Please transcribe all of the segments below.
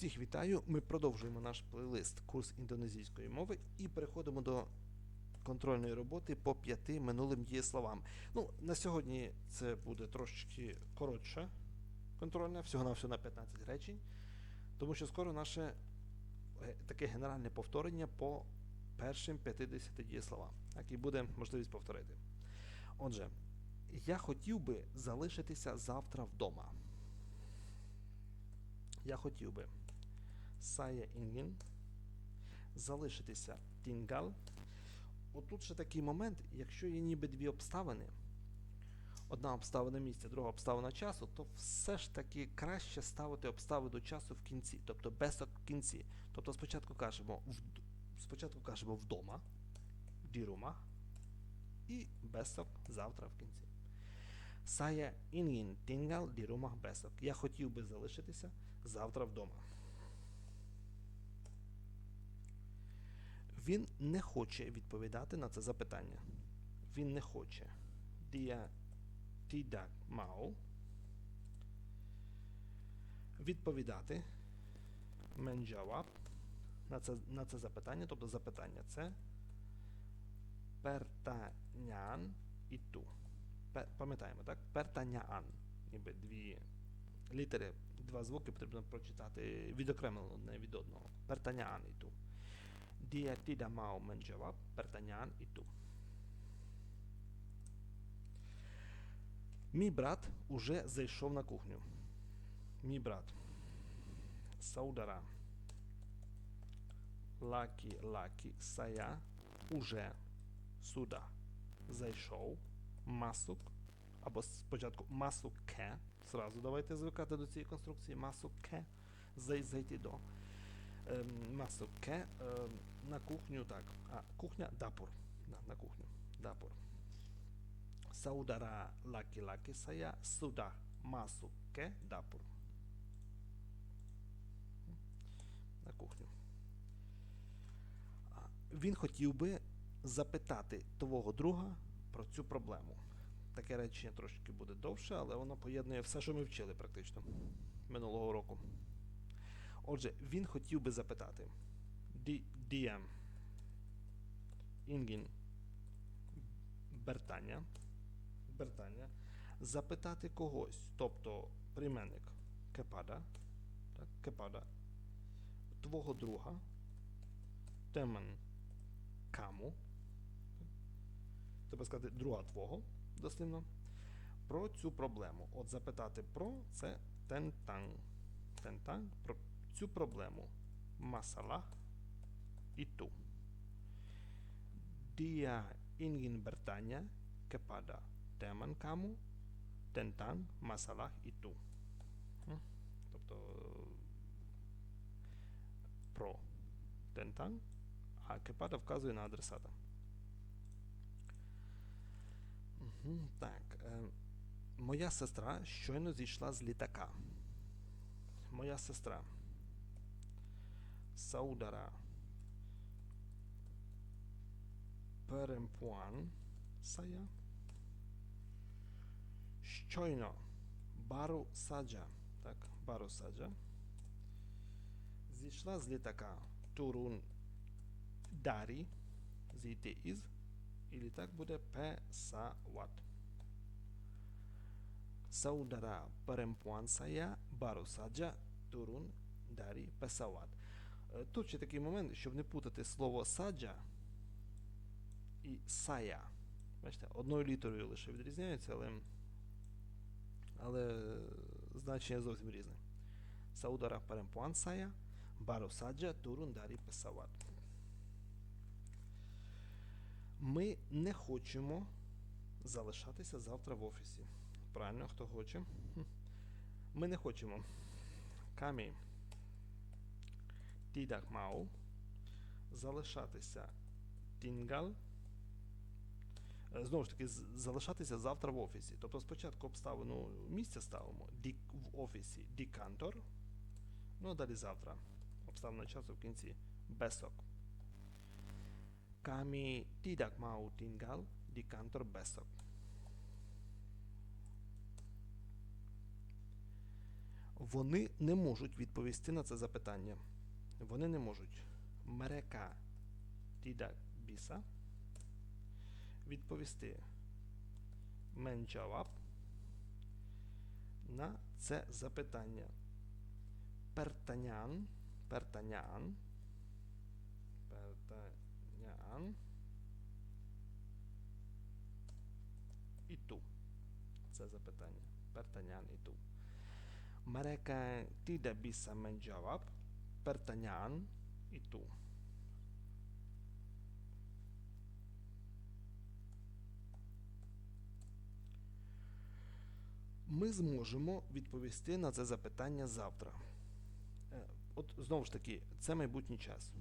Всіх вітаю! Ми продовжуємо наш плейлист курс індонезійської мови і переходимо до контрольної роботи по п'яти минулим дієсловам. Ну, на сьогодні це буде трошечки коротша контрольна, всього на всього на 15 речень, тому що скоро наше е, таке генеральне повторення по першим 50 дієсловам. Так, і буде можливість повторити. Отже, я хотів би залишитися завтра вдома. Я хотів би Saya ingin залишитися tinggal. Отут ще такий момент, якщо є ніби дві обставини, одна обставина місця, друга обставина часу, то все ж таки краще ставити обставину часу в кінці, тобто без в кінці. Тобто спочатку кажемо в, спочатку кажемо вдома, дірума, і besok завтра в кінці. Ingin tinggal di rumah besok. Я хотів би залишитися завтра вдома. Він не хоче відповідати на це запитання. Він не хоче. Dia tidak mau відповідати menjawab на це, на це запитання, тобто запитання це pertanyaan itu. Пе- Пам'ятаємо, так? Pertanyaan. Ніби дві літери, два звуки потрібно прочитати відокремлено одне від одного. Pertanyaan itu. Dia tidak mau menjawab pertanyaan itu. Мій брат уже зайшов на кухню. Мій брат. Saudara. Laki-laki saya уже сюди зайшов. Масук. Або спочатку масуке. Зразу давайте звикати до цієї конструкції. Масуке. Зай, зайти до. Ем, масуке. Ем, на кухню, так. А, кухня дапур. Да, на кухню. Дапур. Saudara laki-laki saya sudah masuk ke. На кухню. Він хотів би запитати твого друга про цю проблему. Таке речення трошки буде довше, але воно поєднує все, що ми вчили практично минулого року. Отже, він хотів би запитати. Ді- Дія. Інгін. Бертання. Бертання. Запитати когось, тобто прийменник кепада. Так, кепада. Твого друга. Темен каму. Треба сказати друга твого, дослівно. Про цю проблему. От запитати про це тентан. Тентан про цю проблему. Масала і ту. Dia ingin bertanya kepada teman kamu tentang masalah itu. Тобто про tentang, а kepada вказує на адресата. Мгм, Так. Моя сестра щойно зійшла з літака. Моя сестра. Saudara. Perempuan saya. Щойно. Бару саджа. Так, бару саджа. Зійшла з літака. Турун дарі. Зійти із. І літак буде pesawat. Saudara perempuan saya baru saja turun dari pesawat. Е, Тут ще такий момент, щоб не путати слово саджа і сая. Бачите, одною літерою лише відрізняються, але, але значення зовсім різне. Perempuan saya baru saja turun dari pesawat. Ми не хочемо залишатися завтра в офісі. Правильно, хто хоче? Ми не хочемо. Камі. Tidak mau залишатися tinggal. Е, Знову ж таки, залишатися завтра в офісі. Тобто спочатку обставину місця ставимо в офісі дікантор. Ну а далі завтра. Обставина часу в кінці. Besok. Kami tidak mau tinggal di kantor. Вони не можуть відповісти на це запитання. Вони не можуть. Мерека tidak bisa відповісти. Менджаваб на це запитання. Пертанян. Пертанян. Пертанян. І ту. Це запитання. Пертанян і ту. Mereka tidak bisa menjawab pertanyaan itu. Ми зможемо відповісти на це запитання завтра. Е, От знову ж таки, це майбутній час.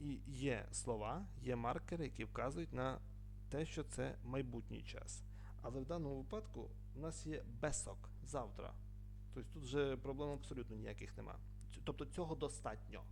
І є слова, є маркери, які вказують на те, що це майбутній час. Але в даному випадку у нас є бесок завтра. Тобто тут вже проблем абсолютно ніяких нема. Ць- Тобто цього достатньо,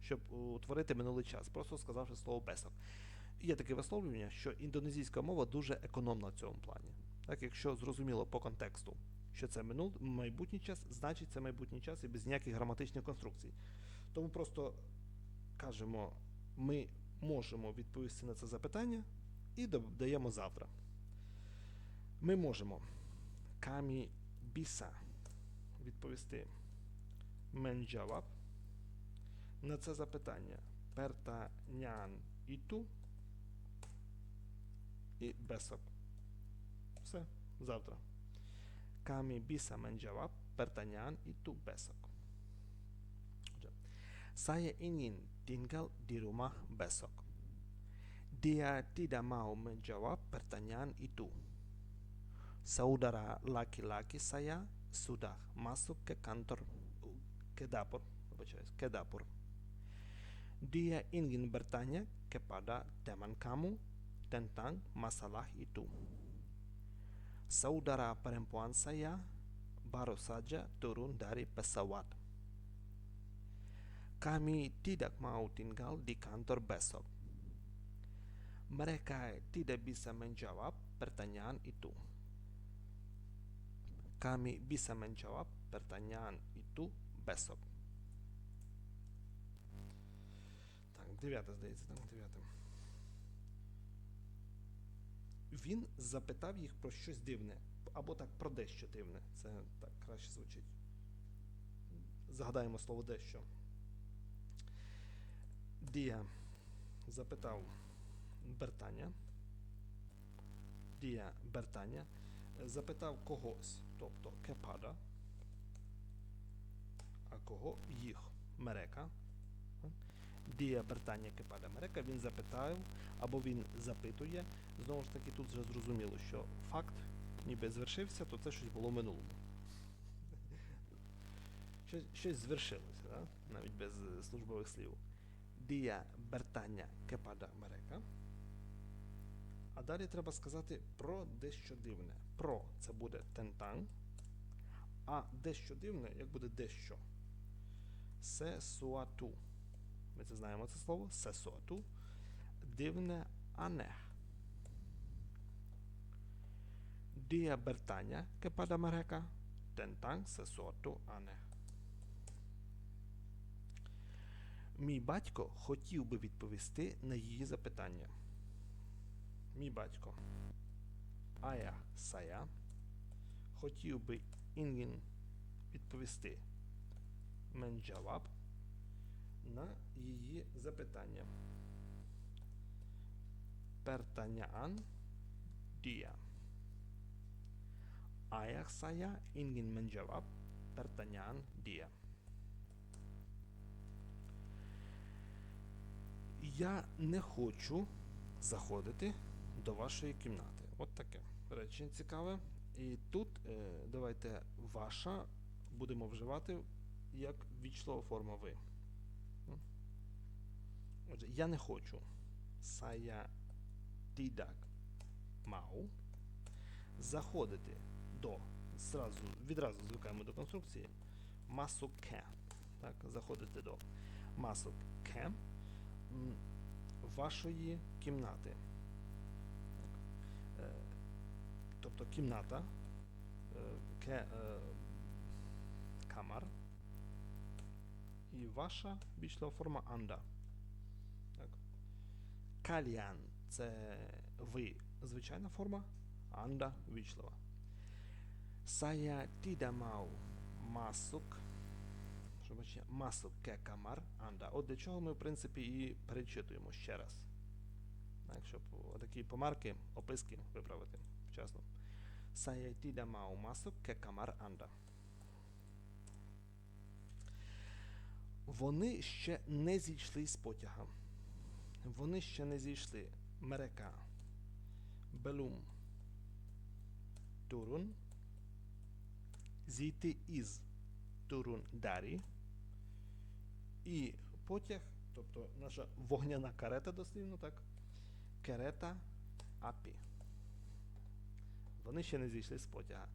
щоб утворити минулий час, просто сказавши слово бесок. Є таке висловлювання, що індонезійська мова дуже економна в цьому плані. Так, якщо зрозуміло по контексту, що це минул, майбутній час, значить це майбутній час і без ніяких граматичних конструкцій. Тому просто кажемо, ми можемо відповісти на це запитання і додаємо завтра. Ми можемо камі біса відповісти менджаваб на це запитання пертанян іту і бесок. Все, завтра. Kami bisa menjawab pertanyaan itu besok. Отже, Saya ingin tinggal di rumah besok. Dia tidak mau menjawab pertanyaan itu. Saudara laki-laki saya sudah masuk ke kantor Kedapur, Kedapur. Dia ingin bertanya kepada teman kamu tentang masalah itu. Saudara perempuan saya baru saja turun dari pesawat. Kami tidak mau tinggal di kantor besok. Mereka tidak bisa menjawab pertanyaan itu. Kami bisa menjawab pertanyaan itu besok. Так, дев'яте, здається, так, дев'яте. Він запитав їх про щось дивне, або так про дещо дивне. Це так краще звучить. Згадаємо слово дещо. Дія запитав Бертаня. Дія Бертаня запитав когось, тобто Кепада, а кого їх Мерека. Дія Бертання Кепада Мерека, він запитав, або він запитує. Знову ж таки, тут вже зрозуміло, що факт ніби звершився, то це щось було в минулому. Щось, щось звершилося, да? навіть без е, службових слів. Дія Бертання Кепада Мерека. А далі треба сказати про дещо дивне. Про це буде тентан. А дещо дивне, як буде дещо? Сесуату. Ми це знаємо це слово. Сесуату. Дивне анех. Dia bertanya kepada mereka tentang sesuatu aneh. Мій батько хотів би відповісти на її запитання. Мій батько Ая Сая хотів би Інгін відповісти Менджаваб на її запитання. Pertanyaan dia. Ayah saya ingin menjawab dia. Я не хочу заходити до вашої кімнати. От таке речення цікаве. І тут е, давайте ваша будемо вживати як вічлова форма ви. Отже, я не хочу. Saya tidak mau заходити до. Зразу, відразу звикаємо до конструкції. Масуке. Так, заходити до масуке м, вашої кімнати. Е, Тобто кімната, е, ке, е, камар. І ваша вічлива форма анда. Так. Кальян це ви звичайна форма, анда вічлива. Що значить masuk ke kamar anda. От для чого ми, в принципі, і перечитуємо ще раз. Так, щоб такі помарки, описки виправити вчасно. Saya tidak mau masuk ke Вони ще не зійшли з потяга. Вони ще не зійшли. Мерека. Белум. Турун. Зійти із Турун Дарі. І потяг, тобто наша вогняна карета, дослівно так. Керета Апі. Вони ще не зійшли з потяга.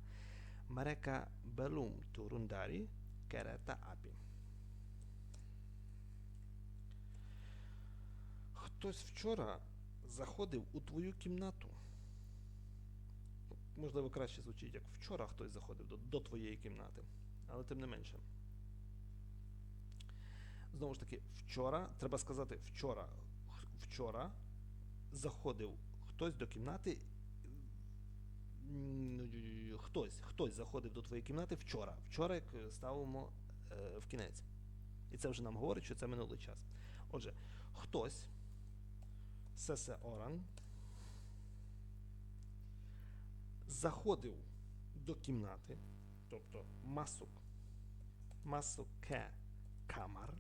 Мерека Белум Турундарі Керета Апі. Хтось вчора заходив у твою кімнату. Можливо, краще звучить, як вчора хтось заходив до, до твоєї кімнати. Але тим не менше. Знову ж таки, вчора, треба сказати, вчора, вчора заходив хтось до кімнати. Хтось, хтось заходив до твоєї кімнати вчора. Вчора, як ставимо е, в кінець. І це вже нам говорить, що це минулий час. Отже, хтось, сесе оран, заходив до кімнати, тобто масук, масуке камар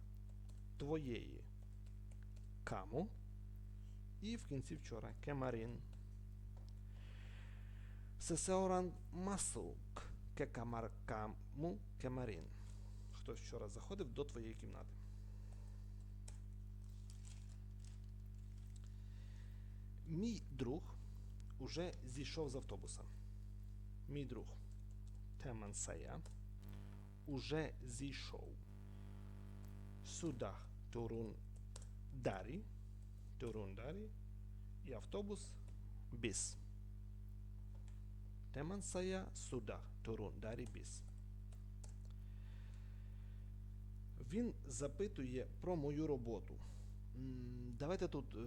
твоєї каму, і в кінці вчора кемарін. Сесеоран масук ке камар каму кемарін. Хтось вчора заходив до твоєї кімнати. Мій друг уже зійшов з автобуса. Мій друг Теман Сая уже зійшов. Судах Турун Дарі. Турун Дарі. І автобус Біс. Теман Сая Судах Турун Дарі Біс. Він запитує про мою роботу. Давайте тут е,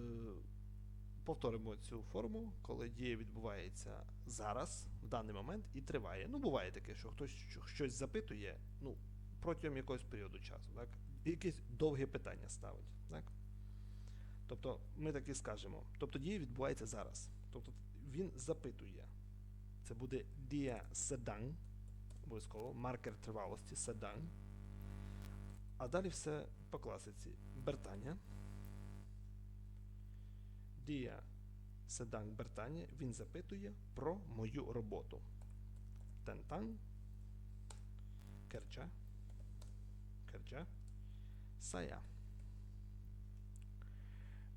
повторимо цю форму, коли дія відбувається зараз, в даний момент, і триває. Ну, буває таке, що хтось щось запитує ну, протягом якогось періоду часу, так? Якесь довге питання ставить. Так? Тобто ми так і скажемо. Тобто дія відбувається зараз. Тобто він запитує. Це буде дія седан, обов'язково, маркер тривалості седан. А далі все по класиці. Бертання. Дія Седан Бертані, він запитує про мою роботу. Тентан. Керча. Керча. Сая.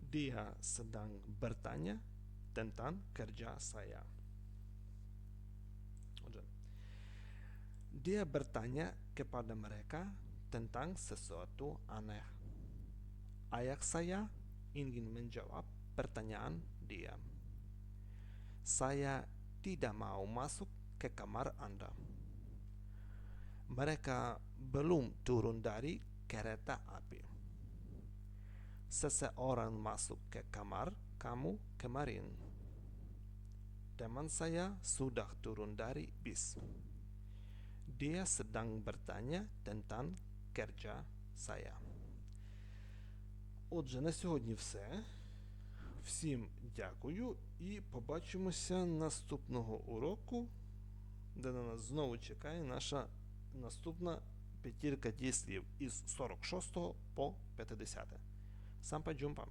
Дія Седан Бертаня. Тентан Керджа Сая. Отже. Дія Бертаня kepada mereka tentang sesuatu aneh. Ayak saya ingin menjawab pertanyaan dia. Saya tidak mau masuk ke kamar Anda. Mereka belum turun dari kereta api. Seseorang masuk ke kamar kamu kemarin. Teman saya sudah turun dari bis. Dia sedang bertanya tentang kerja saya. Отже, на сьогодні все. Всім дякую і побачимося наступного уроку, де на нас знову чекає наша наступна п'ятірка дієслів із 46 по 50. Сампа джумпа.